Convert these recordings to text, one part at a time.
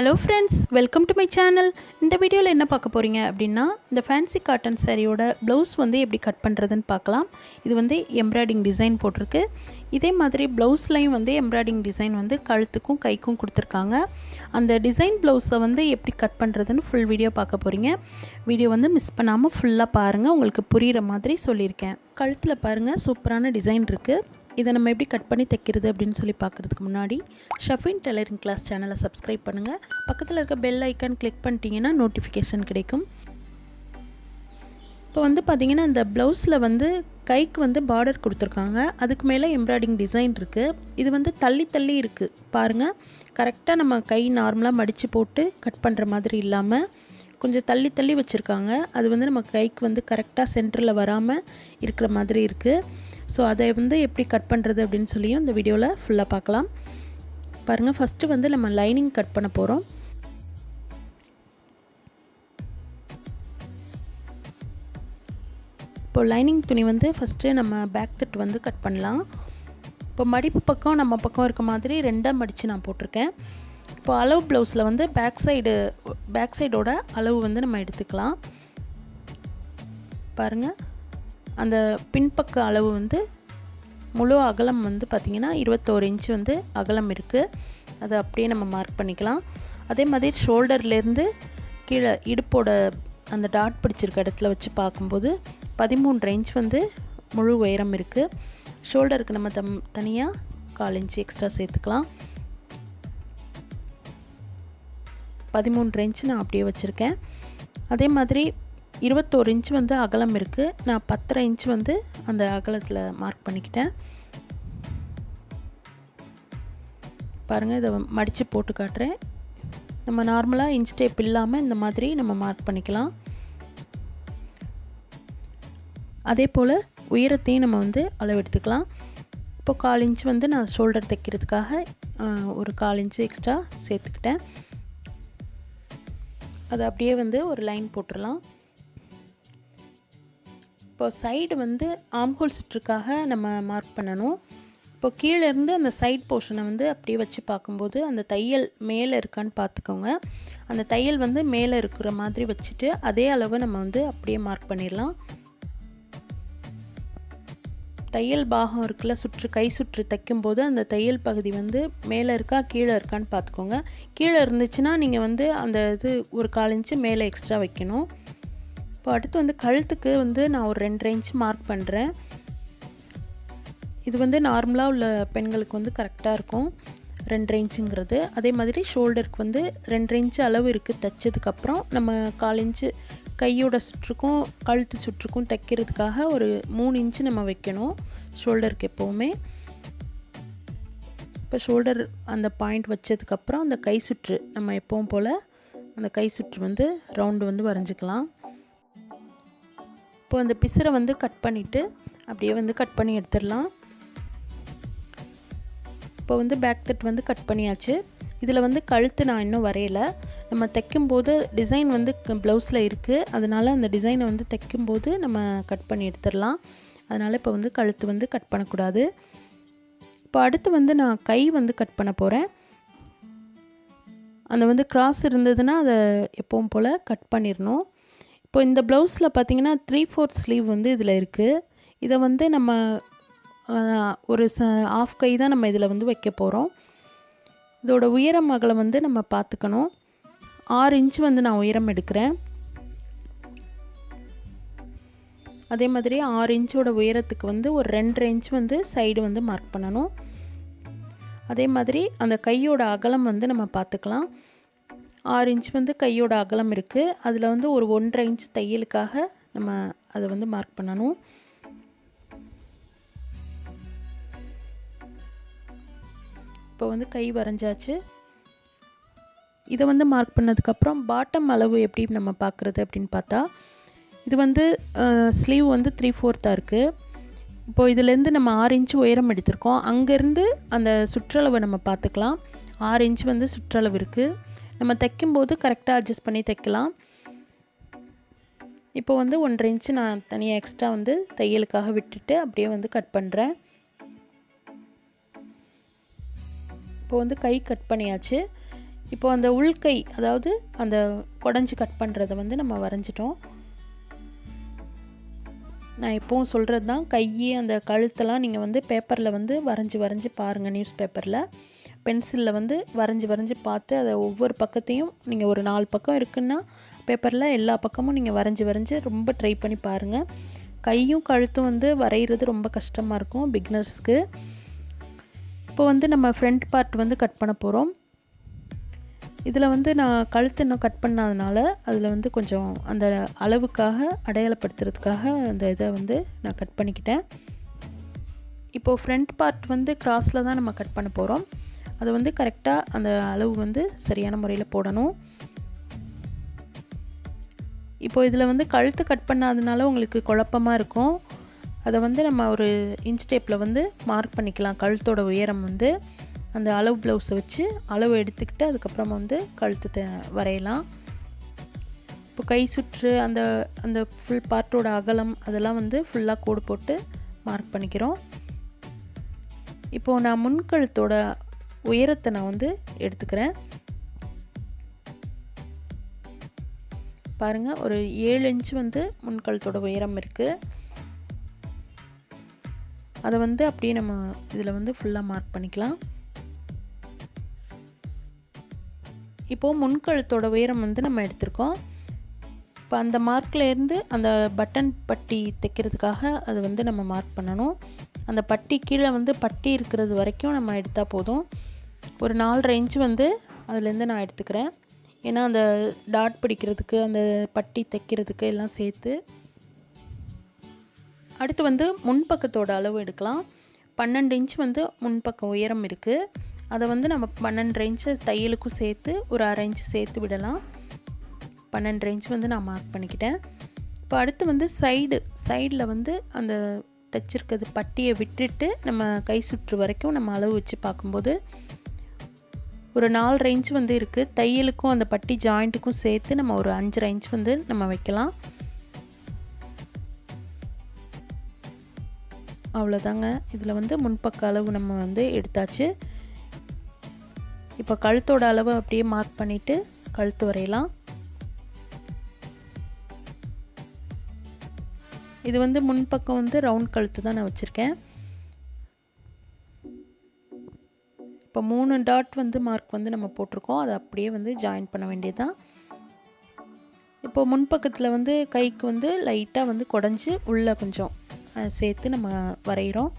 Hello friends welcome to my channel இந்த வீடியோவில் என்ன பார்க்க போகிறீங்க அப்படின்னா இந்த ஃபேன்சி காட்டன் சாரியோட ப்ளவுஸ் வந்து எப்படி கட் பண்ணுறதுன்னு பார்க்கலாம். இது வந்து எம்ப்ராய்டிங் டிசைன் போட்டிருக்கு. இதே மாதிரி ப்ளவுஸ்லையும் வந்து எம்ப்ராய்டிங் டிசைன் வந்து கழுத்துக்கும் கைக்கும் கொடுத்துருக்காங்க. அந்த டிசைன் ப்ளவுஸை வந்து எப்படி கட் பண்ணுறதுன்னு ஃபுல் வீடியோ பார்க்க போகிறீங்க வீடியோ வந்து மிஸ் பண்ணாமல் ஃபுல்லாக பாருங்கள் உங்களுக்கு புரிகிற மாதிரி சொல்லியிருக்கேன். கழுத்தில் பாருங்கள் சூப்பரான டிசைன் இருக்குது இதை நம்ம எப்படி கட் பண்ணி தைக்கிறது அப்படின்னு சொல்லி பார்க்குறதுக்கு முன்னாடி ஷஃபின் டெய்லரிங் கிளாஸ் சேனலை சப்ஸ்கிரைப் பண்ணுங்கள் பக்கத்தில் இருக்க பெல் ஐக்கான் கிளிக் பண்ணிட்டீங்கன்னா நோட்டிஃபிகேஷன் கிடைக்கும். இப்போ வந்து பார்த்திங்கன்னா இந்த ப்ளவுஸில் வந்து கைக்கு வந்து பார்டர் கொடுத்துருக்காங்க. அதுக்கு மேலே எம்ப்ராய்டிங் டிசைன் இருக்குது இது வந்து தள்ளி தள்ளி இருக்குது பாருங்கள் கரெக்டாக நம்ம கை நார்மலாக மடித்து போட்டு கட் பண்ணுற மாதிரி இல்லாமல் கொஞ்சம் தள்ளி தள்ளி வச்சுருக்காங்க. அது வந்து நம்ம கைக்கு வந்து கரெக்டாக சென்டரில் வராமல் இருக்கிற மாதிரி இருக்குது ஸோ அதை வந்து எப்படி கட் பண்ணுறது அப்படின்னு சொல்லியும் இந்த வீடியோவில் ஃபுல்லாக பார்க்கலாம். பாருங்கள் ஃபஸ்ட்டு வந்து நம்ம லைனிங் கட் பண்ண போகிறோம் இப்போ லைனிங் துணி வந்து ஃபஸ்ட்டு நம்ம பேக் தட் வந்து கட் பண்ணலாம். இப்போ மடிப்பு பக்கம் நம்ம பக்கம் இருக்க மாதிரி ரெண்டாக மடித்து நான் போட்டிருக்கேன். இப்போ அளவு ப்ளவுஸில் வந்து பேக் சைடு பேக் சைடோட அளவு வந்து நம்ம எடுத்துக்கலாம். பாருங்கள் அந்த பின்பக்க அளவு வந்து முழு அகலம் வந்து பார்த்திங்கன்னா இருபத்தோரு இன்ச் வந்து அகலம் இருக்குது அதை அப்படியே நம்ம மார்க் பண்ணிக்கலாம். அதே மாதிரி ஷோல்டர்லேருந்து கீழே இடுப்போட அந்த டாட் பிடிச்சிருக்க இடத்துல வச்சு பார்க்கும்போது பதிமூன்று இன்ச் வந்து முழு உயரம் இருக்குது ஷோல்டருக்கு நம்ம தம் தனியாக கால் இன்ச்சு எக்ஸ்ட்ரா சேர்த்துக்கலாம். பதிமூன்று இன்ச் நான் அப்படியே வச்சுருக்கேன். அதே மாதிரி இருபத்தோரு இன்ச் வந்து அகலம் இருக்குது நான் பத்தரை இன்ச் வந்து அந்த அகலத்தில் மார்க் பண்ணிக்கிட்டேன். பாருங்கள் இதை மடித்து போட்டு காட்டுறேன். நம்ம நார்மலாக இன்ச் டேப் இல்லாமல் இந்த மாதிரி நம்ம மார்க் பண்ணிக்கலாம். அதே போல் உயரத்தையும் நம்ம வந்து அளவெடுத்துக்கலாம். இப்போ கால் இன்ச் வந்து நான் ஷோல்டர் தைக்கிறதுக்காக ஒரு கால் இன்ச்சு எக்ஸ்ட்ரா சேர்த்துக்கிட்டேன். அதை அப்படியே வந்து ஒரு லைன் போட்டுடலாம். இப்போ சைடு வந்து ஆம்ஹோல் சுற்றுக்காக நம்ம மார்க் பண்ணணும். இப்போ கீழேருந்து அந்த சைட் போர்ஷனை வந்து அப்படியே வச்சு பார்க்கும்போது அந்த தையல் மேலே இருக்கான்னு பார்த்துக்கோங்க. அந்த தையல் வந்து மேலே இருக்கிற மாதிரி வச்சுட்டு அதே அளவு நம்ம வந்து அப்படியே மார்க் பண்ணிடலாம். தையல் பாகம் இருக்குல்ல சுற்று கை சுற்று தைக்கும்போது அந்த தையல் பகுதி வந்து மேலே இருக்கா கீழே இருக்கான்னு பார்த்துக்கோங்க. கீழே இருந்துச்சுன்னா நீங்கள் வந்து அந்த இது ஒரு கால் இன்ச்சு மேலே எக்ஸ்ட்ரா வைக்கணும். இப்போ அடுத்து வந்து கழுத்துக்கு வந்து நான் ஒரு ரெண்டு இன்ச் மார்க் பண்ணுறேன் இது வந்து நார்மலாக உள்ள பெண்களுக்கு வந்து கரெக்டாக இருக்கும். ரெண்டு இன்ச்சுங்கிறது அதே மாதிரி ஷோல்டருக்கு வந்து ரெண்டு இன்ச்சு அளவு இருக்குது தைச்சதுக்கப்புறம் நம்ம கால் இன்ச்சு கையோட சுற்றுக்கும் கழுத்து சுற்றுக்கும் தைக்கிறதுக்காக ஒரு மூணு இன்ச்சு நம்ம வைக்கணும் ஷோல்டருக்கு எப்போவுமே. இப்போ ஷோல்டர் அந்த பாயிண்ட் வச்சதுக்கப்புறம் அந்த கை சுற்று நம்ம எப்பவும் போல் அந்த கை சுற்று வந்து ரவுண்டு வந்து வரைஞ்சிக்கலாம். இப்போ அந்த பிசுரை வந்து கட் பண்ணிவிட்டு அப்படியே வந்து கட் பண்ணி எடுத்துடலாம். இப்போ வந்து பேக் தட் வந்து கட் பண்ணியாச்சு. இதில் வந்து கழுத்து நான் இன்னும் வரையலை. நம்ம தைக்கும்போது டிசைன் வந்து ப்ளவுஸில் இருக்குது அதனால் அந்த டிசைனை வந்து தைக்கும்போது நம்ம கட் பண்ணி எடுத்துடலாம். அதனால் இப்போ வந்து கழுத்து வந்து கட் பண்ணக்கூடாது. இப்போ அடுத்து வந்து நான் கை வந்து கட் பண்ண போகிறேன் அந்த வந்து கிராஸ் இருந்ததுன்னா அதை எப்பவும் போல் கட் பண்ணிடணும். இப்போ இந்த ப்ளவுஸில் பார்த்திங்கன்னா த்ரீ ஃபோர்த் ஸ்லீவ் வந்து இதில் இருக்குது இதை வந்து நம்ம ஒரு ச ஆஃப் கை தான் நம்ம இதில் வந்து வைக்க போகிறோம் இதோட உயரம் அகலம் வந்து நம்ம பார்த்துக்கணும். ஆறு இன்ச் வந்து நான் உயரம் எடுக்கிறேன். அதே மாதிரி ஆறு இன்ச்சோட உயரத்துக்கு வந்து ஒரு ரெண்டரை இன்ச் வந்து சைடு வந்து மார்க் பண்ணணும். அதே மாதிரி அந்த கையோட அகலம் வந்து நம்ம பார்த்துக்கலாம். ஆறு இன்ச் வந்து கையோட அகலம் இருக்குது அதில் வந்து ஒரு ஒன்றரை இன்ச் தையலுக்காக நம்ம அதை வந்து மார்க் பண்ணணும். இப்போ வந்து கை வரைஞ்சாச்சு. இதை வந்து மார்க் பண்ணதுக்கப்புறம் பாட்டம் அளவு எப்படி நம்ம பார்க்குறது அப்படின்னு பார்த்தா இது வந்து ஸ்லீவ் வந்து த்ரீ ஃபோர்த்தாக இருக்குது இப்போது இதுலேருந்து நம்ம ஆறு இன்ச்சு உயரம் எடுத்திருக்கோம். அங்கேருந்து அந்த சுற்றளவை நம்ம பார்த்துக்கலாம். ஆறு இன்ச் வந்து சுற்றளவு இருக்குது நம்ம தைக்கும்போது கரெக்டாக அட்ஜஸ்ட் பண்ணி தைக்கலாம். இப்போ வந்து ஒன்றரை இன்ச்சு நான் தனியாக எக்ஸ்ட்ரா வந்து தையலுக்காக விட்டுட்டு அப்படியே வந்து கட் பண்ணுறேன் இப்போ வந்து கை கட் பண்ணியாச்சு. இப்போ அந்த உள்கை அதாவது அந்த குடஞ்சி கட் பண்ணுறதை வந்து நம்ம வரைஞ்சிட்டோம். நான் எப்போவும் சொல்கிறது தான் கை அந்த கழுத்தெல்லாம் நீங்கள் வந்து பேப்பரில் வந்து வரைஞ்சி வரைஞ்சி பாருங்கள் நியூஸ் பேப்பரில் பென்சிலில் வந்து வரைஞ்சி வரைஞ்சி பார்த்து அதை ஒவ்வொரு பக்கத்தையும் நீங்கள் ஒரு நாலு பக்கம் இருக்குன்னா பேப்பரில் எல்லா பக்கமும் நீங்கள் வரைஞ்சி வரைஞ்சி ரொம்ப ட்ரை பண்ணி பாருங்கள் கையும் கழுத்தும் வந்து வரைகிறது ரொம்ப கஷ்டமாக இருக்கும் பிக்னர்ஸ்க்கு இப்போ வந்து நம்ம ஃப்ரண்ட் பார்ட் வந்து கட் பண்ண போகிறோம் இதில் வந்து நான் கழுத்து இன்னும் கட் பண்ணாதனால அதில் வந்து கொஞ்சம் அந்த அளவுக்காக அடையாளப்படுத்துறதுக்காக அந்த இதை வந்து நான் கட் பண்ணிக்கிட்டேன். இப்போது ஃப்ரண்ட் பார்ட் வந்து கிராஸில் தான் நம்ம கட் பண்ண போகிறோம் அது வந்து கரெக்டாக அந்த அளவு வந்து சரியான முறையில் போடணும். இப்போ இதில் வந்து கழுத்து கட் பண்ணாதனால உங்களுக்கு குழப்பமாக இருக்கும். அதை வந்து நம்ம ஒரு இன்ச் டேப்பில் வந்து மார்க் பண்ணிக்கலாம். கழுத்தோட உயரம் வந்து அந்த அளவு ப்ளவுஸை வச்சு அளவு எடுத்துக்கிட்டு அதுக்கப்புறமா வந்து கழுத்து வரையலாம். இப்போ கை சுற்று அந்த அந்த ஃபுல் பார்ட்டோட அகலம் அதெல்லாம் வந்து ஃபுல்லாக கோடு போட்டு மார்க் பண்ணிக்கிறோம். இப்போது நான் முன்கழுத்தோட உயரத்தை நான் வந்து எடுத்துக்கிறேன். பாருங்கள் ஒரு ஏழு இன்ச்சு வந்து முன்கழுத்தோட உயரம் இருக்குது அதை வந்து அப்படியே நம்ம இதில் வந்து ஃபுல்லாக மார்க் பண்ணிக்கலாம். இப்போது முன்கழுத்தோட உயரம் வந்து நம்ம எடுத்திருக்கோம். இப்போ அந்த மார்க்லேருந்து அந்த பட்டன் பட்டி தைக்கிறதுக்காக அது வந்து நம்ம மார்க் பண்ணணும். அந்த பட்டி கீழே வந்து பட்டி இருக்கிறது வரைக்கும் நம்ம எடுத்தால் போதும். ஒரு நாலரை ரேஞ்சு வந்து அதுலேருந்து நான் எடுத்துக்கிறேன். ஏன்னா அந்த டாட் பிடிக்கிறதுக்கு அந்த பட்டி தைக்கிறதுக்கு எல்லாம் சேர்த்து. அடுத்து வந்து முன்பக்கத்தோட அளவு எடுக்கலாம். பன்னெண்டு இன்ச் வந்து முன்பக்கம் உயரம் இருக்குது அதை வந்து நம்ம பன்னெண்டு இன்ச்சு தையலுக்கும் சேர்த்து ஒரு அரை இன்ச்சு சேர்த்து விடலாம். பன்னெண்டு இன்ச் வந்து நான் மார்க் பண்ணிக்கிட்டேன். இப்போ அடுத்து வந்து சைடு சைடில் வந்து அந்த தைச்சிருக்கிறது பட்டியை விட்டுட்டு நம்ம கை சுற்று வரைக்கும் நம்ம அளவு வச்சு பார்க்கும்போது ஒரு நாலு ரேஞ்ச் வந்து இருக்குது தையலுக்கும் அந்த பட்டி ஜாயிண்ட்டுக்கும் சேர்த்து நம்ம ஒரு அஞ்சு ரேஞ்ச் வந்து நம்ம வைக்கலாம். அவ்வளோதாங்க இதில் வந்து முன்பக்க அளவு நம்ம வந்து எடுத்தாச்சு. இப்போ கழுத்தோட அளவு அப்படியே மார்க் பண்ணிவிட்டு கழுத்து வரையலாம். இது வந்து முன்பக்கம் வந்து ரவுண்ட் கழுத்து தான் நான் வச்சுருக்கேன். இப்போ மூணு டாட் வந்து மார்க் வந்து நம்ம போட்டிருக்கோம். அதை அப்படியே வந்து ஜாயின் பண்ண வேண்டியதுதான். இப்போ முன்பக்கத்தில் வந்து கைக்கு வந்து லைட்டாக வந்து குடஞ்சி உள்ளே கொஞ்சம் சேர்த்து நம்ம வரைகிறோம்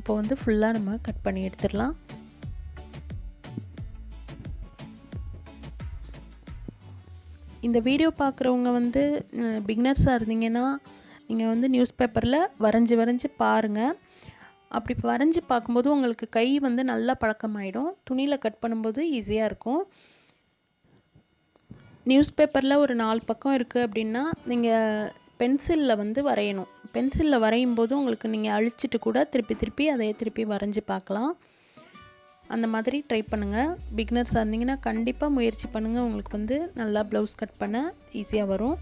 இப்போ வந்து ஃபுல்லாக நம்ம கட் பண்ணி எடுத்துடலாம். இந்த வீடியோ பார்க்குறவங்க வந்து பிக்னர்ஸாக இருந்தீங்கன்னா நீங்கள் வந்து நியூஸ் பேப்பரில் வரைஞ்சி வரைஞ்சி பாருங்கள் அப்படி வரைஞ்சி பார்க்கும்போது உங்களுக்கு கை வந்து நல்லா பழக்கமாயிடும். துணியில் கட் பண்ணும்போது ஈஸியாக இருக்கும். நியூஸ் பேப்பரில் ஒரு நாலு பக்கம் இருக்குது அப்படின்னா நீங்கள் பென்சிலில் வந்து வரையணும். பென்சிலில் வரையும் போது உங்களுக்கு நீங்கள் அழிச்சிட்டு கூட திருப்பி திருப்பி அதையே திருப்பி வரைஞ்சி பார்க்கலாம். அந்த மாதிரி ட்ரை பண்ணுங்கள் பிகினர்ஸாக இருந்தீங்கன்னா கண்டிப்பாக முயற்சி பண்ணுங்கள் உங்களுக்கு வந்து நல்லா ப்ளவுஸ் கட் பண்ண ஈஸியாக வரும்.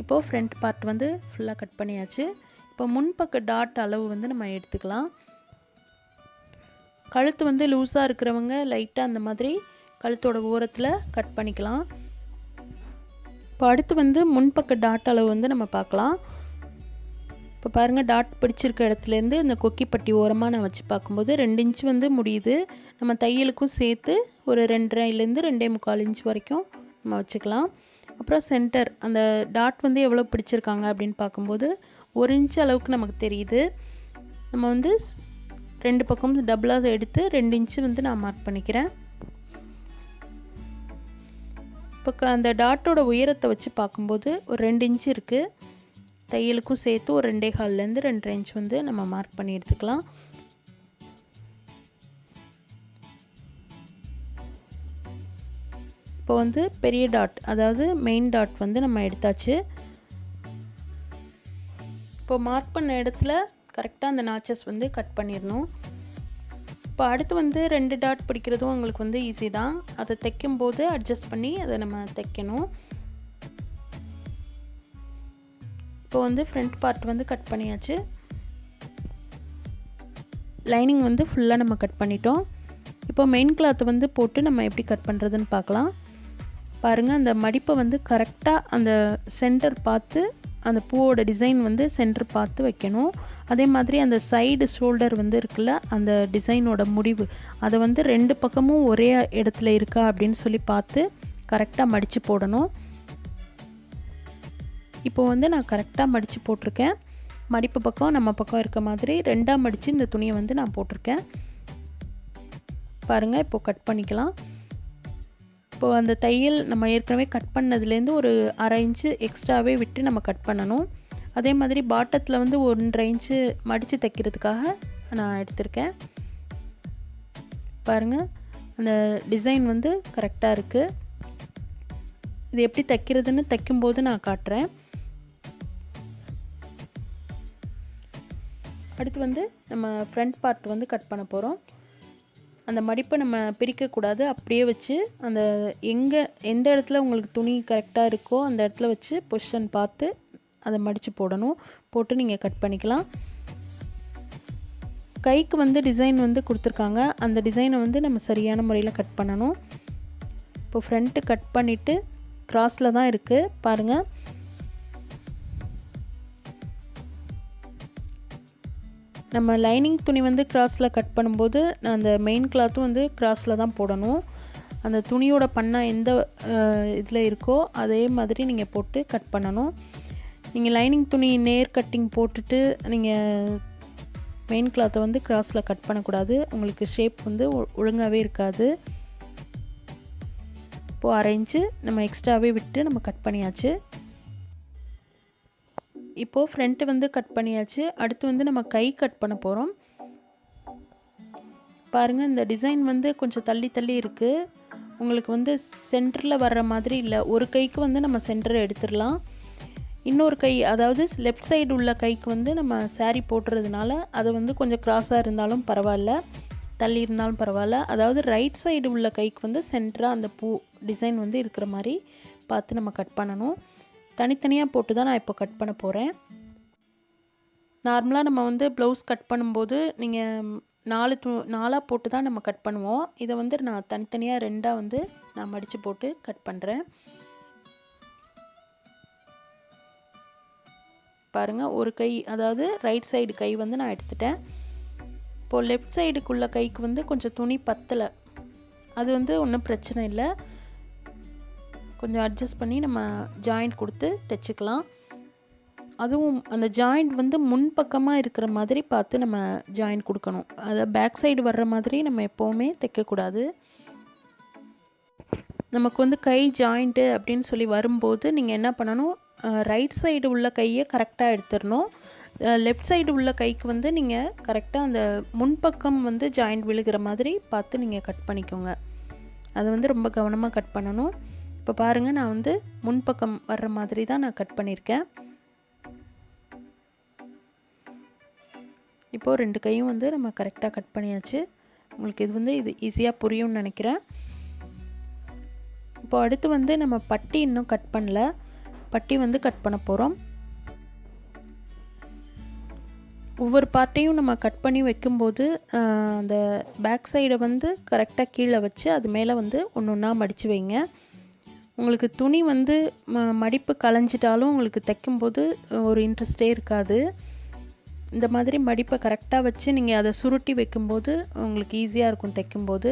இப்போது ஃப்ரண்ட் பார்ட் வந்து ஃபுல்லாக கட் பண்ணியாச்சு. இப்போ முன்பக்க டாட் அளவு வந்து நம்ம எடுத்துக்கலாம். கழுத்து வந்து லூஸாக இருக்கிறவங்க லைட்டாக அந்த மாதிரி கழுத்தோட ஓரத்தில் கட் பண்ணிக்கலாம். இப்போ அடுத்து வந்து முன்பக்க டாட் அளவு வந்து நம்ம பார்க்கலாம். இப்போ பாருங்கள் டாட் பிடிச்சிருக்க இடத்துலேருந்து இந்த கொக்கிப்பட்டி ஓரமாக நான் வச்சு பார்க்கும்போது ரெண்டு இன்ச் வந்து முடியுது. நம்ம தையலுக்கும் சேர்த்து ஒரு ரெண்டரைலேருந்து ரெண்டே முக்கால் இன்ச் வரைக்கும் நம்ம வச்சுக்கலாம். அப்புறம் சென்டர் அந்த டாட் வந்து எவ்வளோ பிடிச்சிருக்காங்க அப்படின்னு பார்க்கும்போது ஒரு இன்ச் அளவுக்கு நமக்கு தெரியுது. நம்ம வந்து ரெண்டு பக்கம் டபுளாக எடுத்து ரெண்டு இன்ச்சு வந்து நான் மார்க் பண்ணிக்கிறேன். இப்போ அந்த டாட்டோட உயரத்தை வச்சு பார்க்கும்போது ஒரு ரெண்டு இன்ச்சு இருக்குது தையலுக்கும் சேர்த்து ஒரு ரெண்டே கால்லேருந்து ரெண்டரை இன்ச் வந்து நம்ம மார்க் பண்ணி எடுத்துக்கலாம். இப்போ வந்து பெரிய டாட் அதாவது மெயின் டாட் வந்து நம்ம எடுத்தாச்சு. இப்போ மார்க் பண்ண இடத்துல கரெக்டாக அந்த நாச்சஸ் வந்து கட் பண்ணிடணும். இப்போ அடுத்து வந்து ரெண்டு டாட் பிடிக்கிறதும் உங்களுக்கு வந்து ஈஸி தான். அதை தைக்கும்போது அட்ஜஸ்ட் பண்ணி அதை நம்ம தைக்கணும். இப்போ வந்து ஃப்ரண்ட் பார்ட் வந்து கட் பண்ணியாச்சு. லைனிங் வந்து ஃபுல்லாக நம்ம கட் பண்ணிட்டோம். இப்போ மெயின் கிளாத்தை வந்து போட்டு நம்ம எப்படி கட் பண்ணுறதுன்னு பார்க்கலாம். பாருங்கள் அந்த மடிப்பை வந்து கரெக்டாக அந்த சென்டர் பார்த்து அந்த பூவோட டிசைன் வந்து சென்டர் பார்த்து வைக்கணும். அதே மாதிரி அந்த சைடு ஷோல்டர் வந்து இருக்குல்ல அந்த டிசைனோட முடிவு. அதை வந்து ரெண்டு பக்கமும் ஒரே இடத்துல இருக்கா அப்படின்னு சொல்லி பார்த்து கரெக்டாக மடித்து போடணும். இப்போ வந்து நான் கரெக்டாக மடித்து போட்டிருக்கேன். மடிப்பு பக்கம் நம்ம பக்கம் இருக்க மாதிரி ரெண்டாக மடித்து இந்த துணியை வந்து நான் போட்டிருக்கேன். பாருங்கள் இப்போது கட் பண்ணிக்கலாம். இப்போது அந்த தையல் நம்ம ஏற்கனவே கட் பண்ணதுலேருந்து ஒரு அரை இன்ச்சு எக்ஸ்ட்ராவே விட்டு நம்ம கட் பண்ணணும். அதே மாதிரி பாட்டத்தில் வந்து ஒன்றரை இன்ச்சு மடித்து தைக்கிறதுக்காக நான் எடுத்திருக்கேன். பாருங்கள் அந்த டிசைன் வந்து கரெக்டாக இருக்குது இது எப்படி தைக்கிறதுன்னு தைக்கும்போது நான் காட்டுறேன். அடுத்து வந்து நம்ம ஃப்ரண்ட் பார்ட் வந்து கட் பண்ண போகிறோம் அந்த மடிப்பை நம்ம பிரிக்கக்கூடாது. அப்படியே வச்சு அந்த எங்கே எந்த இடத்துல உங்களுக்கு துணி கரெக்டாக இருக்கோ அந்த இடத்துல வச்சு பொசிஷன் பார்த்து அதை மடித்து போடணும். போட்டு நீங்கள் கட் பண்ணிக்கலாம். கைக்கு வந்து டிசைன் வந்து கொடுத்துருக்காங்க. அந்த டிசைனை வந்து நம்ம சரியான முறையில் கட் பண்ணணும். இப்போ ஃப்ரண்ட்டு கட் பண்ணிவிட்டு க்ராஸில் தான் இருக்குது பாருங்கள் நம்ம லைனிங் துணி வந்து கிராஸில் கட் பண்ணும்போது அந்த மெயின் கிளாத்தும் வந்து கிராஸில் தான் போடணும். அந்த துணியோட பண்ணால் எந்த இதில் இருக்கோ அதே மாதிரி நீங்கள் போட்டு கட் பண்ணணும். நீங்கள் லைனிங் துணி நேர் கட்டிங் போட்டுட்டு நீங்கள் மெயின் கிளாத்தை வந்து கிராஸில் கட் பண்ணக்கூடாது. உங்களுக்கு ஷேப் வந்து ஒழுங்காகவே இருக்காது. இப்போது அரைஞ்சு நம்ம எக்ஸ்ட்ராவே விட்டு நம்ம கட் பண்ணியாச்சு. இப்போது ஃப்ரண்ட்டு வந்து கட் பண்ணியாச்சு. அடுத்து வந்து நம்ம கை கட் பண்ண போகிறோம் பாருங்கள் இந்த டிசைன் வந்து கொஞ்சம் தள்ளி தள்ளி இருக்குது உங்களுக்கு வந்து சென்டரில் வர்ற மாதிரி இல்லை. ஒரு கைக்கு வந்து நம்ம சென்டர் எடுத்துடலாம். இன்னொரு கை அதாவது லெஃப்ட் சைடு உள்ள கைக்கு வந்து நம்ம சாரீ போட்டுறதுனால அது வந்து கொஞ்சம் க்ராஸாக இருந்தாலும் பரவாயில்ல. தள்ளி இருந்தாலும் பரவாயில்ல. அதாவது ரைட் சைடு உள்ள கைக்கு வந்து சென்டராக அந்த பூ டிசைன் வந்து இருக்கிற மாதிரி பார்த்து நம்ம கட் பண்ணணும். தனித்தனியாக போட்டு தான் நான் இப்போ கட் பண்ண போகிறேன் நார்மலாக நம்ம வந்து ப்ளவுஸ் கட் பண்ணும்போது நீங்கள் நாலு து நாலாக போட்டு தான் நம்ம கட் பண்ணுவோம். இதை வந்து நான் தனித்தனியாக ரெண்டாக வந்து நான் மடித்து போட்டு கட் பண்ணுறேன் பாருங்கள் ஒரு கை அதாவது ரைட் சைடு கை வந்து நான் எடுத்துட்டேன். இப்போது லெஃப்ட் சைடுக்குள்ள கைக்கு வந்து கொஞ்சம் துணி பத்தலை. அது வந்து ஒன்றும் பிரச்சனை இல்லை. கொஞ்சம் அட்ஜஸ்ட் பண்ணி நம்ம ஜாயிண்ட் கொடுத்து தைச்சிக்கலாம். அதுவும் அந்த ஜாயிண்ட் வந்து முன்பக்கமாக இருக்கிற மாதிரி பார்த்து நம்ம ஜாயிண்ட் கொடுக்கணும். அதை பேக் சைடு வர்ற மாதிரி நம்ம எப்போவுமே தைக்கக்கூடாது. நமக்கு வந்து கை ஜாயிண்ட்டு அப்படின்னு சொல்லி வரும்போது நீங்கள் என்ன பண்ணணும்? ரைட் சைடு உள்ள கையை கரெக்டாக எடுத்துடணும். லெஃப்ட் சைடு உள்ள கைக்கு வந்து நீங்கள் கரெக்டாக அந்த முன்பக்கம் வந்து ஜாயிண்ட் விழுகிற மாதிரி பார்த்து நீங்கள் கட் பண்ணிக்கோங்க. அதை வந்து ரொம்ப கவனமாக கட் பண்ணணும். இப்போ பாருங்கள் நான் வந்து முன்பக்கம் வர்ற மாதிரி தான் நான் கட் பண்ணியிருக்கேன் இப்போது ரெண்டு கையும் வந்து நம்ம கரெக்டாக கட் பண்ணியாச்சு. உங்களுக்கு இது வந்து இது ஈஸியாக புரியும்னு நினைக்கிறேன். இப்போ அடுத்து வந்து நம்ம பட்டி இன்னும் கட் பண்ணல. பட்டி வந்து கட் பண்ண போகிறோம் ஒவ்வொரு பார்ட்டையும் நம்ம கட் பண்ணி வைக்கும்போது அந்த பேக் சைடை வந்து கரெக்டாக கீழே வச்சு அது மேலே வந்து ஒன்று ஒன்றா மடித்து வைங்க. உங்களுக்கு துணி வந்து ம மடிப்பு களைஞ்சிட்டாலும் உங்களுக்கு தைக்கும்போது ஒரு இன்ட்ரெஸ்டே இருக்காது. இந்த மாதிரி மடிப்பை கரெக்டாக வச்சு நீங்கள் அதை சுருட்டி வைக்கும்போது உங்களுக்கு ஈஸியாக இருக்கும் தைக்கும்போது.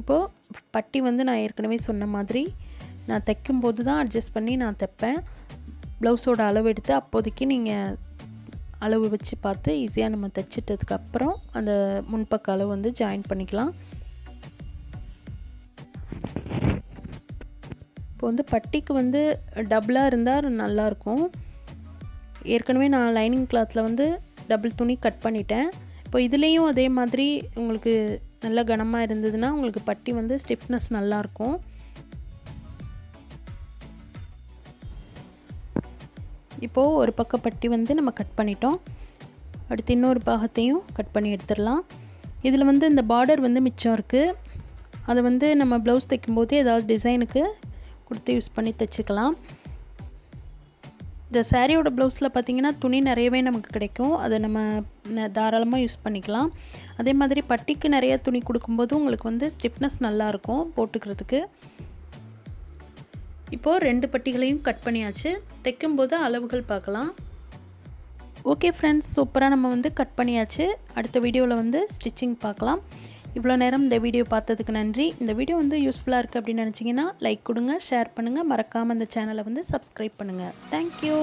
இப்போது பட்டி வந்து நான் ஏற்கனவே சொன்ன மாதிரி நான் தைக்கும்போது தான் அட்ஜஸ்ட் பண்ணி நான் தைப்பேன். ப்ளவுஸோட அளவு எடுத்து அப்போதைக்கு நீங்கள் அளவு வச்சு பார்த்து ஈஸியாக நம்ம தைச்சிட்டதுக்கப்புறம் அந்த முன்பக்க அளவு வந்து ஜாயின் பண்ணிக்கலாம். இப்போ வந்து பட்டிக்கு வந்து டபுளாக இருந்தால் நல்லாயிருக்கும் ஏற்கனவே நான் லைனிங் கிளாத்தில் வந்து டபுள் துணி கட் பண்ணிட்டேன். இப்போ இதுலேயும் அதே மாதிரி உங்களுக்கு நல்ல கனமாக இருந்ததுன்னா உங்களுக்கு பட்டி வந்து ஸ்டிஃப்னஸ் நல்லாயிருக்கும் இப்போது ஒரு பக்க பட்டி வந்து நம்ம கட் பண்ணிட்டோம். அடுத்து இன்னொரு பாகத்தையும் கட் பண்ணி எடுத்துடலாம். இதில் வந்து இந்த பார்டர் வந்து மிச்சம் இருக்குது அதை வந்து நம்ம ப்ளவுஸ் தைக்கும்போது ஏதாவது டிசைனுக்கு கொடுத்து யூஸ் பண்ணி தைச்சிக்கலாம். இந்த சாரியோட ப்ளவுஸில் பார்த்திங்கன்னா துணி நிறையவே நமக்கு கிடைக்கும். அதை நம்ம தாராளமாக யூஸ் பண்ணிக்கலாம். அதே மாதிரி பட்டிக்கு நிறைய துணி கொடுக்கும்போது உங்களுக்கு வந்து ஸ்டிஃப்னஸ் நல்லாயிருக்கும் போட்டுக்கிறதுக்கு. இப்போது ரெண்டு பட்டிகளையும் கட் பண்ணியாச்சு. தைக்கும்போது அளவுகள் பார்க்கலாம். ஓகே ஃப்ரெண்ட்ஸ் சூப்பராக நம்ம வந்து கட் பண்ணியாச்சு. அடுத்த வீடியோவில் வந்து ஸ்டிச்சிங் பார்க்கலாம். இவ்வளோ நேரம் இந்த வீடியோ பார்த்ததுக்கு நன்றி. இந்த வீடியோ வந்து யூஸ்ஃபுல்லாக இருக்குது அப்படின்னு நினச்சிங்கன்னா லைக் கொடுங்க ஷேர் பண்ணுங்கள் மறக்காமல் இந்த சேனலை வந்து சப்ஸ்கிரைப் பண்ணுங்கள் தேங்க்யூ